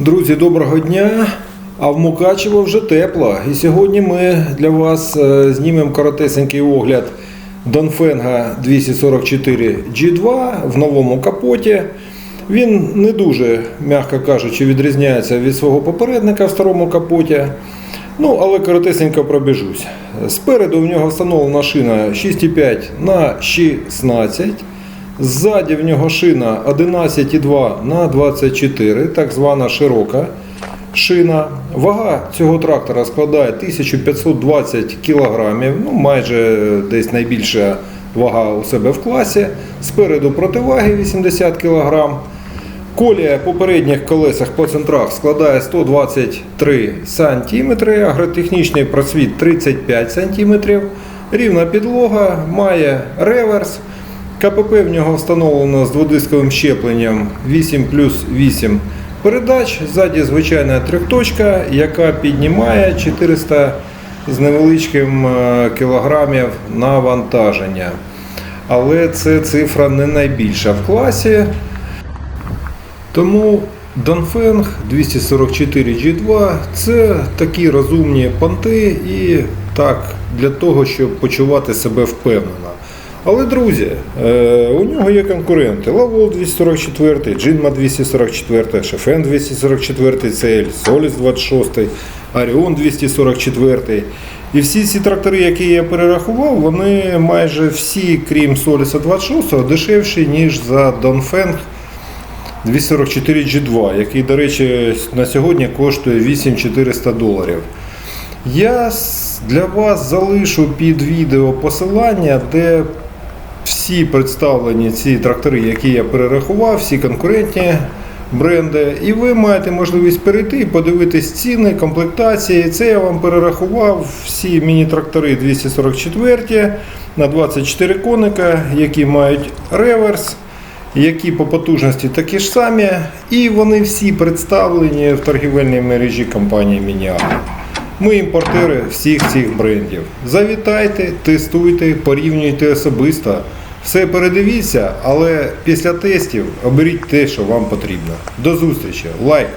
Друзі, доброго дня! А в Мукачево вже тепло. І сьогодні ми для вас е, знімемо коротесенький огляд Донфенга 244 G2 в новому капоті. Він не дуже, м'яко кажучи, відрізняється від свого попередника в старому капоті. Ну, але коротесенько пробіжусь. Спереду в нього встановлена шина 6,5 на 16. Ззаді в нього шина 11,2 на 24, так звана широка шина. Вага цього трактора складає 1520 кг, ну майже десь найбільша вага у себе в класі. Спереду противаги 80 кг. Колія по передніх колесах по центрах складає 123 см, агротехнічний просвіт 35 см, рівна підлога, має реверс. КПП в нього встановлено з дводисковим щепленням 8 плюс 8 передач. Ззаді звичайна трьохточка, яка піднімає 400 з невеличким е, кілограмів навантаження. Але це цифра не найбільша в класі. Тому Донфенг 244 G2 це такі розумні понти і так для того, щоб почувати себе впевнено. Але, друзі, е, у нього є конкуренти. Лавол 244, Джинма 244, Шефен 244 CL, Solis 26, Arion 244. І всі ці трактори, які я перерахував, вони майже всі, крім Соліса 26, дешевші, ніж за Донфенг 244 G2, який, до речі, на сьогодні коштує 8400 доларів. Я для вас залишу під відео посилання, де всі представлені ці трактори, які я перерахував, всі конкурентні бренди. І ви маєте можливість перейти і подивитись ціни, комплектації. Це я вам перерахував всі міні-трактори 244 на 24 коника, які мають реверс які по потужності такі ж самі, і вони всі представлені в торгівельній мережі компанії Мініал. Ми імпортери всіх цих брендів. Завітайте, тестуйте, порівнюйте особисто. Все передивіться, але після тестів оберіть те, що вам потрібно. До зустрічі! Лайк!